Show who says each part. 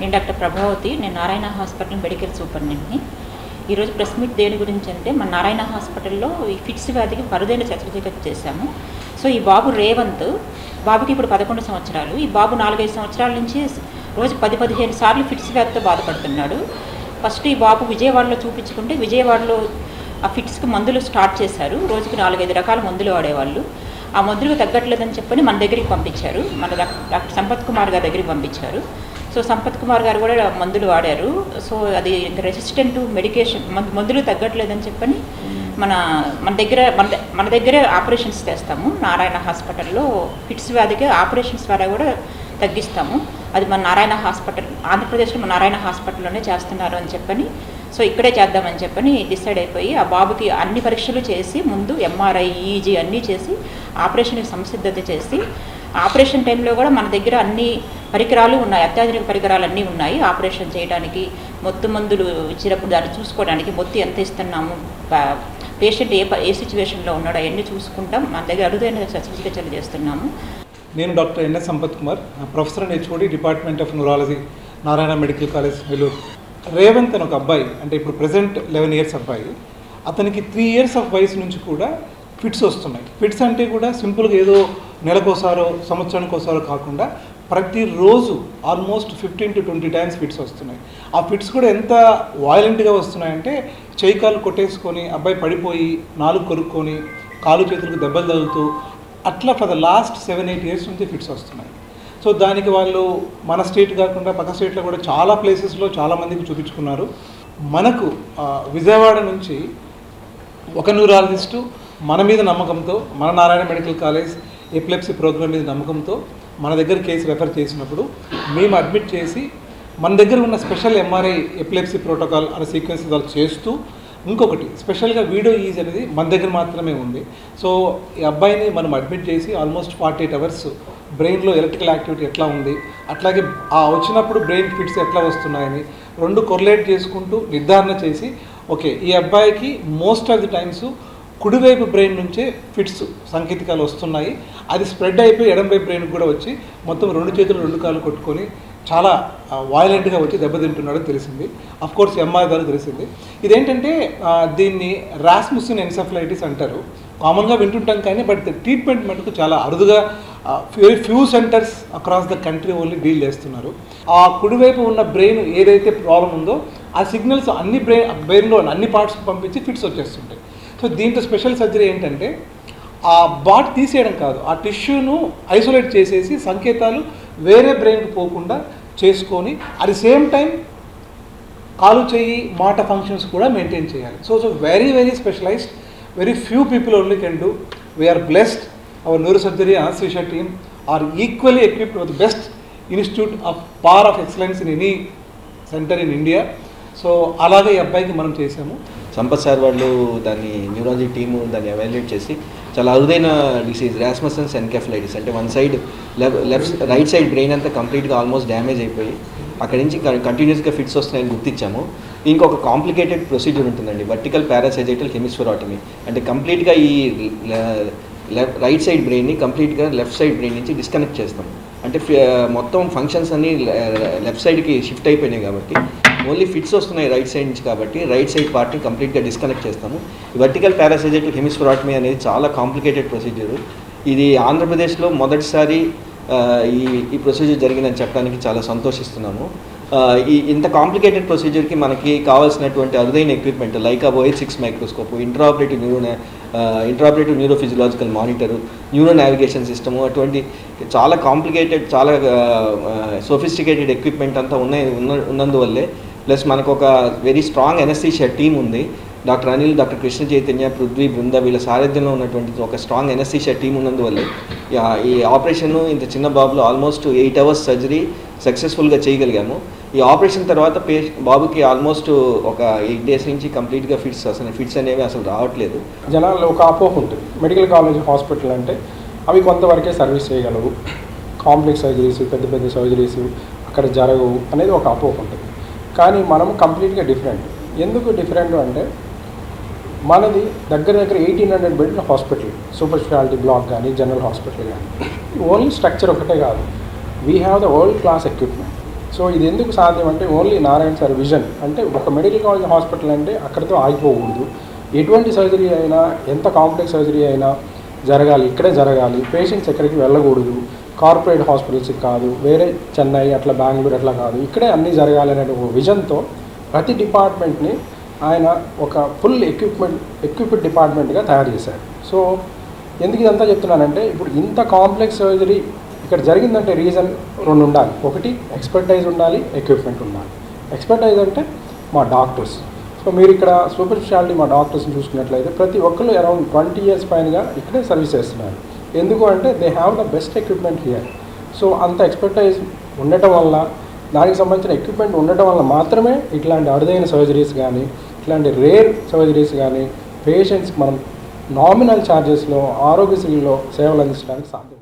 Speaker 1: నేను డాక్టర్ ప్రభావతి నేను Narayana hospital medical సూపరింటెండెంట్ని. ఈరోజు ప్రెస్ మీట్ దేని గురించి అంటే మన నారాయణ హాస్పిటల్లో ఈ ఫిట్స్ వ్యాధికి అరుదైన శస్త్రచికిత్స చేశాము. సో ఈ బాబు రేవంత్ బాబుకి ఇప్పుడు పదకొండు సంవత్సరాలు. ఈ బాబు నాలుగైదు సంవత్సరాల నుంచి రోజు పది పదిహేను సార్లు ఫిట్స్ వ్యాధితో బాధపడుతున్నాడు. ఫస్ట్ ఈ బాబు విజయవాడలో చూపించుకుంటే విజయవాడలో ఆ ఫిట్స్కి మందులు స్టార్ట్ చేశారు. రోజుకి నాలుగైదు రకాల మందులు వాడేవాళ్ళు. ఆ మందులకు తగ్గట్లేదని చెప్పని మన దగ్గరికి పంపించారు. మన డాక్టర్ సంపత్ కుమార్ గారి దగ్గరికి పంపించారు. సో సంపత్ కుమార్ గారు కూడా మందులు వాడారు. సో అది ఇంకా రెసిస్టెంట్ మెడికేషన్ మందులు తగ్గట్లేదని చెప్పని మన మన దగ్గర మన మన దగ్గరే ఆపరేషన్స్ చేస్తాము. నారాయణ హాస్పిటల్లో ఫిట్స్ వ్యాధికి ఆపరేషన్స్ ద్వారా కూడా తగ్గిస్తాము. అది మన నారాయణ హాస్పిటల్ ఆంధ్రప్రదేశ్లో మన నారాయణ హాస్పిటల్లోనే చేస్తున్నారు అని చెప్పని సో ఇక్కడే చేద్దామని చెప్పని డిసైడ్ అయిపోయి ఆ బాబుకి అన్ని పరీక్షలు చేసి ముందు ఎంఆర్ఐ ఈజీ అన్నీ చేసి ఆపరేషన్కి సంసిద్ధత చేసి ఆపరేషన్ టైంలో కూడా మన దగ్గర అన్ని పరికరాలు ఉన్నాయి. అత్యాధునిక పరికరాలు అన్నీ ఉన్నాయి. ఆపరేషన్ చేయడానికి మొత్తం మందులు ఇచ్చినప్పుడు దాన్ని చూసుకోవడానికి మొత్తం ఎంత ఇస్తున్నాము? పేషెంట్ ఏ ఏ సిచ్యువేషన్లో ఉన్నాడో? అవన్నీ చూసుకుంటాం. మన దగ్గర అరుదైన శస్త్రచికిత్సలు చేస్తున్నాము.
Speaker 2: నేను doctor NS Sampath Kumar. Professor and HOD department of neurology Narayana medical college Nellore. Revanth అని ఒక అబ్బాయి అంటే ఇప్పుడు ప్రజెంట్ లెవెన్ ఇయర్స్ అబ్బాయి అతనికి త్రీ ఇయర్స్ ఆఫ్ వయసు నుంచి కూడా ఫిట్స్ వస్తున్నాయి. ఫిట్స్ అంటే కూడా సింపుల్గా ఏదో నెలకోసారో సంవత్సరానికోసారో కాకుండా ప్రతిరోజు almost fifteen to twenty times fits వస్తున్నాయి. ఆ ఫిట్స్ కూడా ఎంత వాయిలెంట్గా వస్తున్నాయంటే చేయి కాలు కొట్టేసుకొని అబ్బాయి పడిపోయి నాలుగు కొరుక్కొని కాలు చేతులకు దెబ్బలు తగులుతూ అట్లా for the last seven eight years నుంచి ఫిట్స్ వస్తున్నాయి. సో దానికి వాళ్ళు మన స్టేట్ కాకుండా పక్క స్టేట్లో కూడా చాలా ప్లేసెస్లో చాలామందికి చూపించుకున్నారు. మనకు విజయవాడ నుంచి ఒక న్యూరాలజిస్టు మన మీద నమ్మకంతో మన Narayana medical college epilepsy program మీద నమ్మకంతో మన దగ్గర కేసు రెఫర్ చేసినప్పుడు మేము అడ్మిట్ చేసి మన దగ్గర ఉన్న స్పెషల్ ఎంఆర్ఐ ఎపిలెప్సీ ప్రోటోకాల్ అనే సీక్వెన్స్ వాళ్ళు చేస్తూ ఇంకొకటి స్పెషల్గా వీడియో ఈజ్ అనేది మన దగ్గర మాత్రమే ఉంది. సో ఈ అబ్బాయిని మనం అడ్మిట్ చేసి ఆల్మోస్ట్ ఫార్టీ ఎయిట్ అవర్స్ బ్రెయిన్లో ఎలక్ట్రికల్ యాక్టివిటీ ఎట్లా ఉంది? అట్లాగే ఆ వచ్చినప్పుడు బ్రెయిన్ ఫిట్స్ ఎట్లా వస్తున్నాయని రెండు కొరలేట్ చేసుకుంటూ నిర్ధారణ చేసి ఓకే ఈ అబ్బాయికి మోస్ట్ ఆఫ్ ది టైమ్స్ కుడివైపు బ్రెయిన్ నుంచే ఫిట్స్ సంకేతికాలు వస్తున్నాయి. అది స్ప్రెడ్ అయిపోయి ఎడంవైపు బ్రెయిన్ కూడా వచ్చి మొత్తం రెండు చేతులు రెండు కాళ్ళు కొట్టుకొని చాలా వాయిలెంట్గా వచ్చి దెబ్బతింటున్నాడు తెలిసింది. అఫ్ కోర్స్ ఎంఆర్ గారు తెలిసింది. ఇదేంటంటే దీన్ని రాస్ముసిన్ ఎన్సెఫలైటిస్ అంటారు. కామన్గా వింటుంటాం కానీ బట్ ట్రీట్మెంట్ మటుకు చాలా అరుదుగా very few centres across the country only deal చేస్తున్నారు. ఆ కుడివైపు ఉన్న బ్రెయిన్ ఏదైతే ప్రాబ్లం ఉందో ఆ సిగ్నల్స్ అన్ని బ్రెయిన్ బ్రెయిన్లో అన్ని పార్ట్స్కి పంపించి ఫిట్స్ వచ్చేస్తుంటాయి. సో దీంట్లో స్పెషల్ సర్జరీ ఏంటంటే ఆ బాట్ తీసేయడం కాదు ఆ టిష్యూను ఐసోలేట్ చేసేసి సంకేతాలు వేరే బ్రెయిన్కి పోకుండా చేసుకొని అట్ ది సేమ్ టైం కాలు చేయి మాట ఫంక్షన్స్ కూడా మెయింటైన్ చేయాలి. So so very very specialised very few people only can do we're blessed our neuro surgery anaesthesia team are equally equipped with best institute of par of excellence in any centre in India so అలాగే ఈ అబ్బాయికి మనం చేసాము
Speaker 3: Sampath sir వాళ్ళు దాన్ని neurology team దాన్ని evaluate చేసి చాలా అరుదైన డిసీజ్ రాస్మసన్స్ ఎన్కెఫలైటిస్ అంటే one side left right side brain అంతా కంప్లీట్గా ఆల్మోస్ట్ డ్యామేజ్ అయిపోయి అక్కడి నుంచి కంటిన్యూస్గా ఫిట్స్ వస్తున్నాయని గుర్తించాము. ఇంకొక కాంప్లికేటెడ్ ప్రొసీజర్ ఉంటుందండి. వర్టికల్ పారాసైజైటల్ హెమిస్ఫెరాటమీ అంటే కంప్లీట్గా ఈ లెఫ్ట్ రైట్ సైడ్ బ్రెయిన్ని కంప్లీట్గా లెఫ్ట్ సైడ్ బ్రెయిన్ నుంచి డిస్కనెక్ట్ చేస్తాం. అంటే మొత్తం ఫంక్షన్స్ అన్నీ లెఫ్ట్ సైడ్కి షిఫ్ట్ అయిపోయినాయి కాబట్టి ఓన్లీ ఫిట్స్ వస్తున్నాయి రైట్ సైడ్ నుంచి కాబట్టి రైట్ సైడ్ పార్ట్ని కంప్లీట్గా డిస్కనెక్ట్ చేస్తాము. వర్టికల్ పారాసైజైటిక్ హెమిస్ఫెరాటమీ అనేది చాలా కాంప్లికేటెడ్ ప్రొసీజర్ ఇది ఆంధ్రప్రదేశ్లో మొదటిసారి ఈ ఈ ప్రొసీజర్ జరిగిందని చెప్పడానికి చాలా సంతోషిస్తున్నాము ఈ ఇంత కాంప్లికేటెడ్ ప్రొసీజర్కి మనకి కావాల్సినటువంటి అరుదైన equipment like O H six microscope intraoperative neuro intraoperative neuro physiological monitor neuro navigation system అటువంటి చాలా కాంప్లికేటెడ్ చాలా సోఫిస్టికేటెడ్ ఎక్విప్మెంట్ అంతా ఉన్నాయి ఉన్న ఉన్నందువల్లే ప్లస్ మనకు ఒక వెరీ స్ట్రాంగ్ ఎనస్థీషియా టీమ్ ఉంది. డాక్టర్ అనిల్ డాక్టర్ కృష్ణ చైతన్య పృథ్వీ బృంద వీళ్ళ సారథ్యంలో ఉన్నటువంటి ఒక స్ట్రాంగ్ ఎనస్థీషియా టీం ఉన్నందువల్లే ఈ ఆపరేషన్ ఇంత చిన్న బాబులో ఆల్మోస్ట్ ఎయిట్ అవర్స్ సర్జరీ సక్సెస్ఫుల్గా చేయగలిగాము. ఈ ఆపరేషన్ తర్వాత పే బాబుకి ఆల్మోస్ట్ ఒక ఎయిట్ డేస్ నుంచి కంప్లీట్గా ఫిట్స్ అసలు ఫిట్స్ అనేవి అసలు రావట్లేదు.
Speaker 4: జనాల్లో ఒక అపోహ ఉంటుంది. మెడికల్ కాలేజ్ హాస్పిటల్ అంటే అవి కొంతవరకే సర్వీస్ చేయగలవు. కాంప్లెక్స్ సర్జరీస్ పెద్ద పెద్ద సర్జరీస్ అక్కడ జరగవు అనేది ఒక అపోహ ఉంటుంది. కానీ మనం కంప్లీట్గా డిఫరెంట్. ఎందుకు డిఫరెంట్ అంటే మనది దగ్గర దగ్గర eighteen hundred bed hospital. Super speciality block కానీ జనరల్ హాస్పిటల్ కానీ ఓన్లీ స్ట్రక్చర్ ఒకటే కాదు. We have the world class equipment so ఇది ఎందుకు సాధ్యం అంటే ఓన్లీ నారాయణ సార్ విజన్. అంటే ఒక మెడికల్ కాలేజ్ హాస్పిటల్ అంటే అక్కడితో ఆగిపోకూడదు. ఎటువంటి సర్జరీ అయినా ఎంత కాంప్లెక్స్ సర్జరీ అయినా జరగాలి ఇక్కడే జరగాలి. పేషెంట్స్ ఎక్కడికి వెళ్ళకూడదు. కార్పొరేట్ హాస్పిటల్స్కి కాదు వేరే చెన్నై అట్లా బెంగళూరు అట్లా కాదు. ఇక్కడే అన్నీ జరగాలి అనే ఒక విజన్తో ప్రతి డిపార్ట్మెంట్ని ఆయన ఒక ఫుల్ ఎక్విప్మెంట్ ఎక్విప్డ్ డిపార్ట్మెంట్గా తయారు చేశారు. సో ఎందుకు ఇదంతా చెప్తున్నానంటే ఇప్పుడు ఇంత కాంప్లెక్స్ సర్జరీ ఇక్కడ జరిగిందంటే రీజన్ రెండు ఉండాలి. ఒకటి ఎక్స్పర్టైజ్ ఉండాలి ఎక్విప్మెంట్ ఉండాలి. ఎక్స్పర్టైజ్ అంటే మా డాక్టర్స్ సో మీరు ఇక్కడ సూపర్ స్పెషాలిటీ మా డాక్టర్స్ని చూసుకున్నట్లయితే ప్రతి ఒక్కరు అరౌండ్ ట్వంటీ ఇయర్స్ పైనగా ఇక్కడే సర్వీస్ చేస్తున్నారు. ఎందుకు అంటే they have the best equipment here so అంత ఎక్స్పర్టైజ్ ఉండటం వల్ల దానికి సంబంధించిన ఎక్విప్మెంట్ ఉండటం వల్ల మాత్రమే ఇట్లాంటి అరుదైన సర్జరీస్ కానీ ఇట్లాంటి రేర్ సర్జరీస్ కానీ పేషెంట్స్కి మనం నామినల్ ఛార్జెస్లో ఆరోగ్యశ్రీలో సేవలు అందించడానికి సాధ్యం.